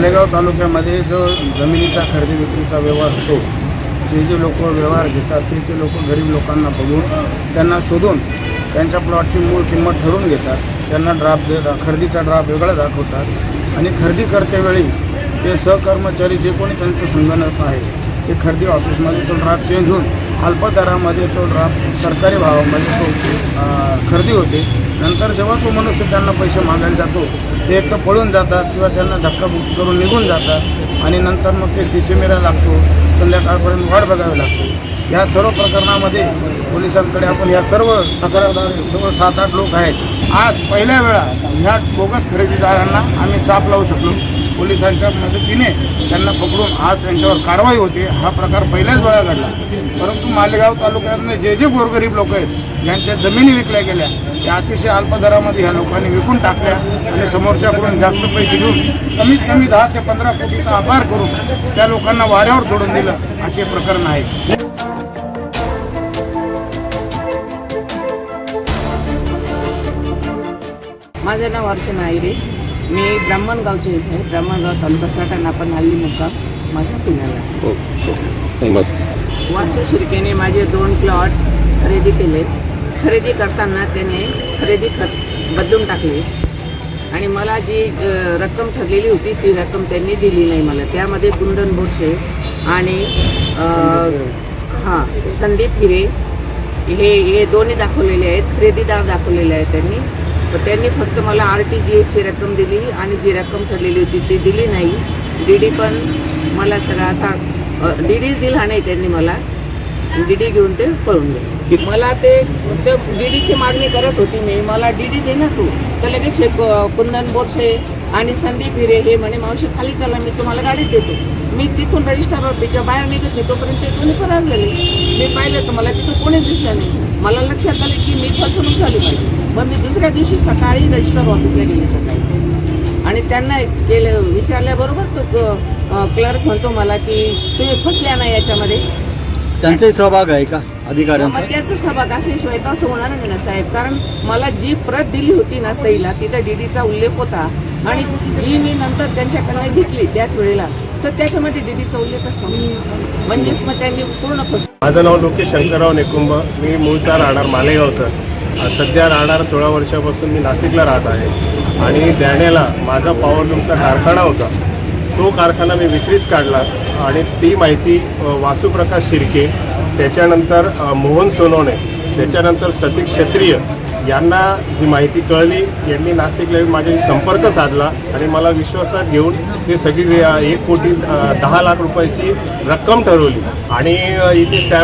मालेगाव तालुक्यामध्ये जो जमिनीचा खरेदी विक्रीचा व्यवहार होतो जे जे लोक व्यवहार घेतात ते ते लोक गरीब लोकांना बघून त्यांना शोधून त्यांच्या प्लॉटची मूळ किंमत ठरवून घेतात. त्यांना ड्राफ्ट दे खरेदीचा ड्राफ्ट वेगळा दाखवतात. आणि खरेदी करतेवेळी ते सहकर्मचारी जे कोणी त्यांचं संगणक आहे ते खरेदी ऑफिसमध्ये तो ड्राफ्ट चेंज होऊन अल्प दरामध्ये तो ड्राफ्ट सरकारी भावामध्ये तो खरेदी होते. नंतर जेव्हा तो मनुष्य त्यांना पैसे मागायला जातो ते एक तर पळून जातात किंवा त्यांना धक्काबुक्की करून निघून जातात आणि नंतर मग ते सी सी लागतो संध्याकाळपर्यंत वाट बघावी लागते. या सर्व प्रकरणामध्ये पोलिसांकडे आपण या सर्व तक्रारदार जवळ सात आठ लोक आहेत. आज पहिल्या वेळा ह्या बोगस खरेदीदारांना आम्ही चाप लावू शकलो. पोलिसांच्या मदतीने त्यांना पकडून आज त्यांच्यावर कारवाई होते. हा प्रकार पहिल्याच वेळा घडला. परंतु मालेगाव तालुक्यातले जे जे गोरगरीब लोक आहेत ज्यांच्या जमिनी विकल्या गेल्या त्या अतिशय अल्प दरामध्ये ह्या लोकांनी विकून टाकल्या आणि समोरच्याकडून जास्त पैसे घेऊन कमीत कमी दहा ते पंधरा कोटीचा आभार करून त्या लोकांना वाऱ्यावर सोडून दिलं. असे प्रकरण आहे. माझं नाव अर्चना आयरे. मी ब्राह्मणगावचे आहे. ब्राह्मणगाव तालुका सटाणा पण हल्ली मुक्काम माझा पुण्याला वासू शिर्केने माझे दोन प्लॉट खरेदी केले. खरेदी करताना त्याने खरेदी खत बदलून टाकले. आणि मला जी रक्कम ठरलेली होती ती रक्कम त्यांनी दिली नाही मला. त्यामध्ये कुंदन बोरशे आणि हां संदीप हिरे हे हे दोन्ही दाखवलेले आहेत. खरेदीदार दाखवलेले आहेत त्यांनी. पण त्यांनी फक्त मला आर टी जी एसची रक्कम दिली आणि जी रक्कम ठरलेली होती ती दिली नाही. डी डी पण मला सगळा असा डी डीच दिला नाही त्यांनी मला. डी डी घेऊन ते पळून गेले. मला ते डी डीची मागणी करत होती मी. मला डी डी दे ना तू. तर लगेच हे कुंदन बोरसे आणि संदीप हिरे हे म्हणे मावशी खाली चला मी तुम्हाला गाडीत देतो. मी तिथून रजिस्टर ऑफिसच्या बाहेर निघत नाही तोपर्यंत ते दोन्ही फरार झाले. मी पाहिलं तर मला तिथं कोणीच दिसलं नाही. मला लक्षात आलं की मी फसवणूक झाली पाहिजे मग मी दुसऱ्या दिवशी सकाळी रजिस्टर ऑफिसला गेले सकाळी. आणि त्यांना केलं विचारल्याबरोबर तो क्लर्क म्हणतो मला की तुम्ही फसल्या नाही याच्यामध्ये? त्यांचाही सहभाग आहे का मग अधिकाऱ्यांचा? त्याचं सहभाग असल्याशिवाय तर असं होणार नाही ना साहेब. कारण मला जी प्रत दिली होती ना सईला तिथं डीडीचा उल्लेख होता. आणि जी मी नंतर त्यांच्याकडनं घेतली त्याच वेळेला तर त्याच्यामध्ये डीडीचा उल्लेखच नव्हता. म्हणजेच मग त्यांनी पूर्ण फस माझं नाव लोकेश शंकरराव निकुंभ. मी मूळचा राहणार मालेगावचं. सध्या राहणार सोळा वर्षापासून मी नाशिकला राहत आहे. आणि द्याण्याला माझा पॉवरलूमचा कारखाना होता. तो कारखाना मी विक्रीस काढला आणि ती माहिती वासुप्रकाश शिर्के त्याच्यानंतर मोहन सोनवणे त्याच्यानंतर सतीक क्षत्रिय यांना ही माहिती कळली. यांनी नाशिकला माझ्याशी संपर्क साधला आणि मला विश्वासात घेऊन ते सगळी एक कोटी दहा लाख रुपयाची रक्कम ठरवली. आणि इथे त्या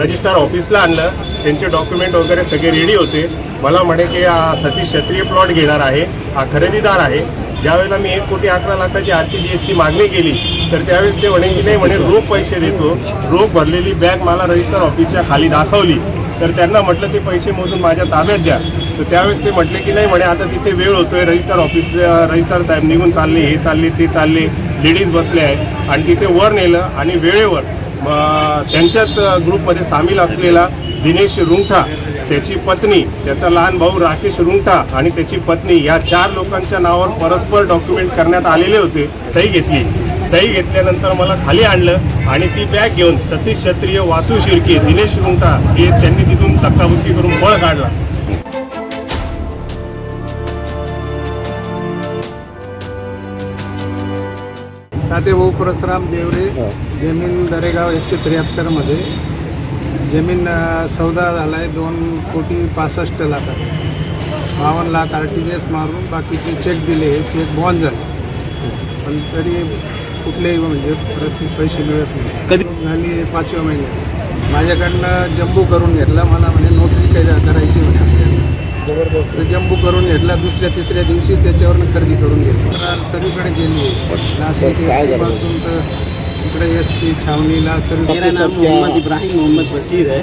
रजिस्ट्रार ऑफिसला आणलं. त्यांचे डॉक्युमेंट वगैरे सगळे रेडी होते. मला म्हणे की सतीश क्षत्रिय प्लॉट घेणार आहे. हा खरेदीदार आहे. ज्यावेळेला मी एक कोटी अकरा लाखाची आर टी जी एसची मागणी केली तर त्यावेळेस ते म्हणे की नाही म्हणे रोख पैसे देतो. रोख भरलेली बॅग मला रजिस्टर ऑफिसच्या खाली दाखवली. तर त्यांना म्हटलं ते पैसे मोजून माझ्या ताब्यात द्या. तर त्यावेळेस ते म्हटले की नाही म्हणे आता तिथे वेळ होतोय. रजिस्टर ऑफिस रजिस्टर साहेब निघून चालले हे चालले ते चालले. लेडीज बसले आहे आणि तिथे वर नेलं आणि वेळेवर त्यांच्याच ग्रुपमध्ये सामील असलेला दिनेश रुंगठा त्याची पत्नी त्याचा लहान भाऊ राकेश रुंगठा आणि त्याची पत्नी या चार लोकांच्या नावावर परस्पर डॉक्युमेंट करण्यात आलेले होते. सही घेतली. सही घेतल्यानंतर मला खाली आणलं आणि ती बॅग घेऊन सतीश क्षत्रिय वासू शिर्के दिनेश रुंगठा हे त्यांनी तिथून धक्काबुक्की करून पळ काढला. तातेभाऊ परशुराम देवरे जमीन दरेगाव एकशे त्र्याहत्तरमध्ये जमीन सौदा झाला आहे दोन कोटी पासष्ट लाखात बावन्न lakh R T G S मारून बाकीचे चेक दिले चेक बॉन्ड झाले. पण तरी कुठलेही म्हणजे परिस्थिती पैसे मिळत नाही. कधी? झाली पाचव्या महिन्यात. माझ्याकडनं जम्बू करून घेतला मला म्हणजे नोटरी काही करायची होती तर जम्बू करून घेतला दुसऱ्या तिसऱ्या दिवशी त्याच्यावरनं खरेदी करून घेतली. तर सगळीकडे गेली. नाशिकपासून तर इकडे एस पी छावणीला सर्व मेरा नाम मोहम्मद इब्राहिम मोहम्मद बशीर है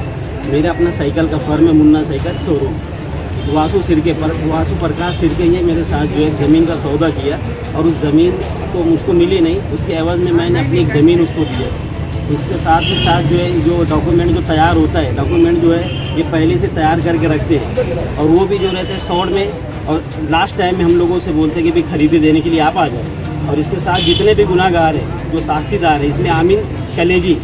मेरा अपना साइकिल का फर्म है मुन्ना साइकिल शोरूम वासु सिरके पर वासु प्रकाश सिरके ने मेरे साथ जो है ज़मीन का सौदा किया और उस ज़मीन को मुझको मिली नहीं उसके एवज में मैंने अपनी एक ज़मीन उसको दिया इसके साथ ही साथ जो है जो डॉक्यूमेंट जो तैयार होता है डॉक्यूमेंट जो है ये पहले से तैयार करके रखते हैं। और वो भी जो रहते हैं शॉर्ट में और लास्ट टाइम में हम लोगों से बोलते हैं कि भाई खरीदी देने के लिए आप आ जाओ। और इसके साथ जितने भी गुनागार हैं जो साक्षीदार हैं इसमें आमिन कलेजी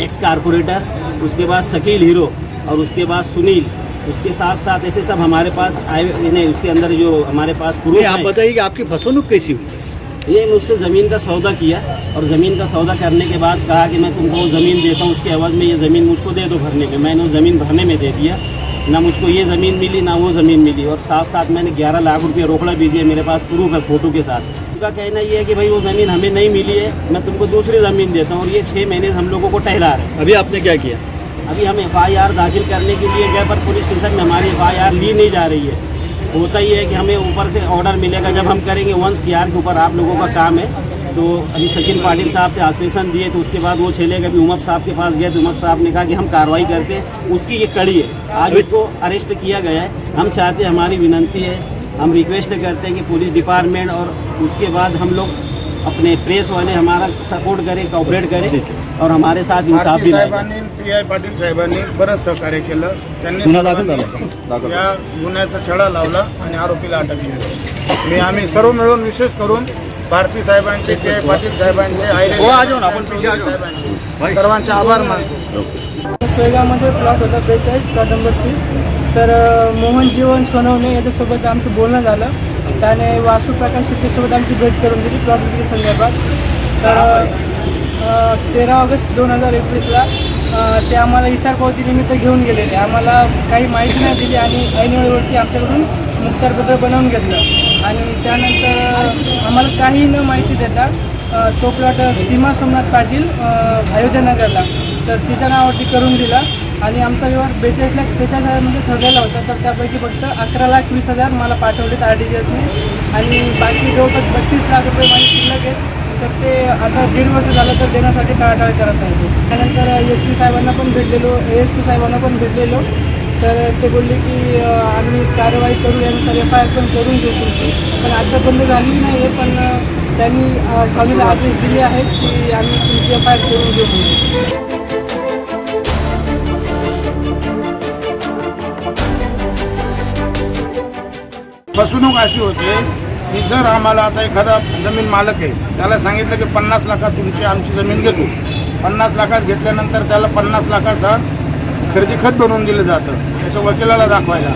एक्स कारपोरेटर उसके बाद शकील हीरो और उसके बाद सुनील उसके साथ साथ ऐसे सब हमारे पास आए नहीं उसके अंदर जो हमारे पास प्रूफ आप बताइए कि आपकी फसवणूक कैसी हुई? ये मुझसे ज़मीन का सौदा किया और ज़मीन का सौदा करने के बाद कहा कि मैं तुमको ज़मीन देता हूँ उसके एवज में ये ज़मीन मुझको दे दो भरने में मैंने वो ज़मीन भरने में दे दिया। ना मुझको ये ज़मीन मिली ना वो ज़मीन मिली। और साथ साथ मैंने 11 लाख रुपये रोकड़ा भी दिया मेरे पास प्रूफ है फ़ोटो के साथ। उनका कहना ये है कि भाई वो ज़मीन हमें नहीं मिली है मैं तुमको दूसरी ज़मीन देता हूँ और ये छः महीने हम लोगों को टहला रहे हैं। अभी आपने क्या किया? अभी हम एफआईआर दाखिल करने के लिए गए पर पुलिस स्टेशन में हमारी एफआईआर ली नहीं जा रही है। होता ही है कि हमें ऊपर से ऑर्डर मिलेगा जब हम करेंगे। वन सी के ऊपर आप लोगों का काम है तो अभी सचिन पाटिल साहब ने आश्वासन दिए तो उसके बाद वो चले गए। अभी उमर साहब के पास गए तो उमर साहब ने कहा कि हम कार्रवाई करते हैं। उसकी ये कड़ी है। आज उसको अरेस्ट किया गया है। हम चाहते हैं हमारी विनंती है हम रिक्वेस्ट करते हैं कि पुलिस डिपार्टमेंट और उसके बाद हम लोग अपने प्रेस वाले हमारा सपोर्ट करें कॉपरेट करें और हमारे साथ इंसाफ भी दिलाएँ साहेबांनी पी आय पाटील साहेबांनी बरंच सहकार्य केलं। त्यांनी गुन्हा दाखल झाला सर्वांनी या गुन्ह्याचा छडा लावला आणि आरोपीला अटक केली. मी आम्ही सर्व मिळून विशेष करून भारती साहेबांचे आय पाटील साहेबांचे आयरे हो. साहेबांचे सर्वांचे आभार मानतो. सोयगावमध्ये प्लॉट होता बेचाळीस प्लॉट नंबर तीस. तर मोहन जीवन सोनवणे याच्यासोबत आमचं बोलणं झालं. त्याने वासू प्रकाश शेट्टीसोबत आमची भेट करून दिली. प्लॉट विक्री संदर्भात. तर तेरा ऑगस्ट दोन हजार एकवीसला ते आम्हाला इसार पावती निमित्त घेऊन गेलेले. आम्हाला काही माहिती नाही दिली आणि ऐनवेळेवरती आमच्याकडून मुक्तारपत्र बनवून घेतलं. आणि त्यानंतर आम्हाला काही न माहिती देता तो प्लॉट सीमा सोमनाथ पाटील अयोध्यानगरला. तर तिच्या नावावरती करून दिला. आणि आमचा व्यवहार बेचाळीस लाख बेचाळीस हजारमध्ये ठरलेला होता. तर त्यापैकी फक्त अकरा लाख वीस हजार मला पाठवलेत आर डी जी एसने. आणि बाकी जवळपास बत्तीस लाख रुपये माझी शिल्लक आहेत. आता दीड वर्ष झालं तर देण्यासाठी टाळाटाळ करत आहे त्यानंतर एस पी साहेबांना पण भेटलेलो एस पी साहेबांना पण भेटलेलो. तर ते बोलले की आम्ही कारवाई करू यानुसार एफ आय आर पण करून घेऊ तुमची. पण आता बंद झाली नाही आहे पण त्यांनी अ, छावणीला आदेश दिले आहेत की आम्ही तुमची एफ आय आर करून घेऊ फसवणूक अशी होते की जर आम्हाला आता एखादा जमीन मालक आहे त्याला सांगितलं की पन्नास लाखात तुमची आमची जमीन घेतो. पन्नास लाखात घेतल्यानंतर त्याला पन्नास लाखाचा खरेदी खत बनवून दिलं जातं. त्याच्या वकिलाला दाखवायला.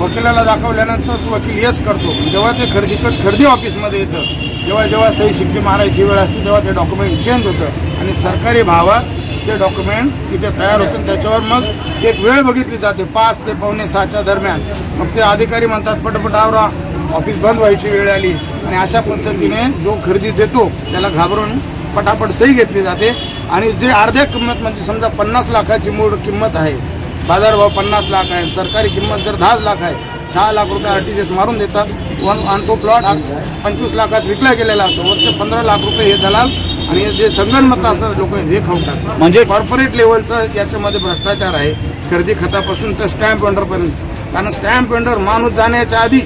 वकिलाला दाखवल्यानंतर तो वकील येस करतो. जेव्हा ते खरेदी खत खरेदी ऑफिसमध्ये येतं जेव्हा जेव्हा सही शिक्के मारायची वेळ असते तेव्हा ते डॉक्युमेंट चेंज होतं. आणि सरकारी भावात ते डॉक्युमेंट तिथे तयार होतं. त्याच्यावर मग एक वेळ बघितली जाते. पाच ते पावणे सहाच्या दरम्यान. मग ते अधिकारी म्हणतात पटपट आवरा. ऑफिस बंद व्हायची वेळ आली आणि अशा पद्धतीने जो खरेदी देतो त्याला घाबरून पटापट सही घेतली जाते. आणि जे अर्ध्या किंमत म्हणजे समजा पन्नास लाखाची मूळ किंमत आहे बाजारभाव पन्नास लाख आहे सरकारी किंमत जर दहा लाख आहे दहा लाख रुपये आर टी जी एस मारून देतात. वन आणि तो प्लॉट पंचवीस लाखात विकला गेलेला असतो. वरचे पंधरा लाख रुपये हे दलाल आणि जे संगणमत असणारे लोक हे खाऊन टाकतात. म्हणजे कॉर्पोरेट लेवलचा याच्यामध्ये भ्रष्टाचार आहे. खरेदी खतापासून तर स्टॅम्प वेंडरपर्यंत कारण स्टॅम्प वेंडर माणूस जाण्याच्या आधी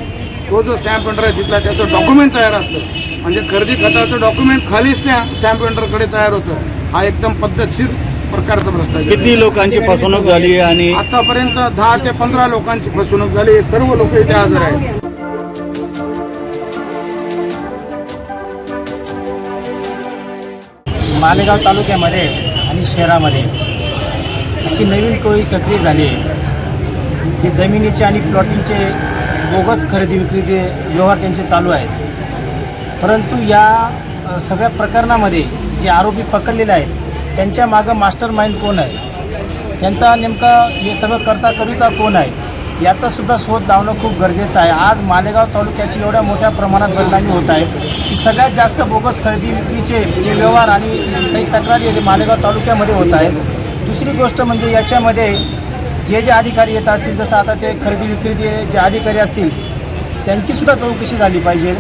तो जो स्टॅम्प वेंडर आहे तिथला त्याचं डॉक्युमेंट तयार असतं. म्हणजे खरेदी खताचं डॉक्युमेंट खालीच त्या स्टॅम्प वेंडरकडे तयार होतं. हा एकदम पद्धतशीर प्रकारचा भ्रष्टाचार आहे. किती लोकांची फसवणूक झाली आणि आतापर्यंत दहा ते पंधरा लोकांची फसवणूक झाली. हे सर्व लोक इथे हजर आहेत. मालेगाव तालुक्यामध्ये आणि शहरामध्ये अशी नवीन टोळी सक्रिय झाली आहे. की जमिनीचे आणि प्लॉटिंगचे बोगस खरेदी विक्री ते व्यवहार त्यांचे चालू आहेत. परंतु या सगळ्या प्रकरणामध्ये जे आरोपी पकडलेले आहेत त्यांच्या मागं मास्टर माइंड कोण आहे? त्यांचा नेमका हे सगळं करता करिता कोण आहे? याचा सुद्धा शोध लावणं खूप गरजेचं आहे. आज मालेगाव तालुक्याची एवढ्या मोठ्या प्रमाणात बदनामी होत आहे की सगळ्यात जास्त बोगस खरेदी विक्रीचे जे व्यवहार आणि काही तक्रारी ते मालेगाव तालुक्यामध्ये होत आहेत. दुसरी गोष्ट म्हणजे याच्यामध्ये जे जे अधिकारी येत असतील जसं आता ते खरेदी विक्रीचे जे अधिकारी असतील त्यांचीसुद्धा चौकशी झाली पाहिजे.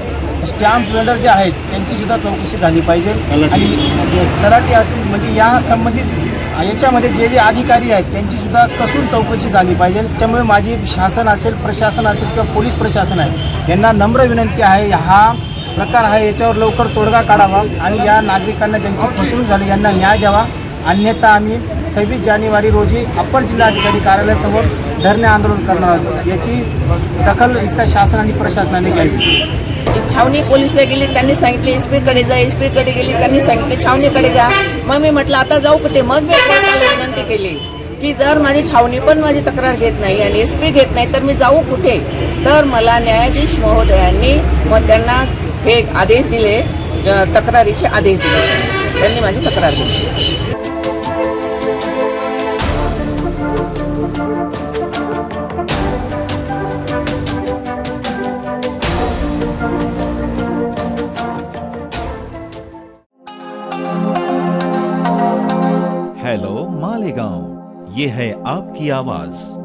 स्टॅम्प वेंडर जे आहेत त्यांचीसुद्धा चौकशी झाली पाहिजे. आणि जे तलाठी असतील म्हणजे या संबंधित याच्यामध्ये जे जे अधिकारी आहेत त्यांचीसुद्धा कसून चौकशी झाली पाहिजे. त्यामुळे माझी शासन असेल प्रशासन असेल किंवा पोलीस प्रशासन आहे यांना नम्र विनंती आहे हा प्रकार आहे याच्यावर लवकर तोडगा काढावा आणि या नागरिकांना ज्यांची फसवणूक झाली यांना न्याय द्यावा. अन्यथा आम्ही सव्वीस जानेवारी रोजी अप्पर जिल्हाधिकारी कार्यालयासमोर धरणे आंदोलन करणार आहोत याची दखल इथल्या शासनाने प्रशासनाने घ्यावी. छावणी पोलीसला गेली त्यांनी सांगितले एस पीकडे जा एस पीकडे गेली त्यांनी सांगितले छावणीकडे जा. मग मी म्हटलं आता जाऊ कुठे? मग मी कोर्टाला विनंती केली की जर माझी छावणी पण माझी तक्रार घेत नाही आणि एस पी घेत नाही तर मी जाऊ कुठे? तर मला न्यायाधीश महोदयांनी मग त्यांना हे आदेश दिले ज- तक्रारीचे आदेश दिले. त्यांनी माझी तक्रार दिली. ये है आपकी आवाज।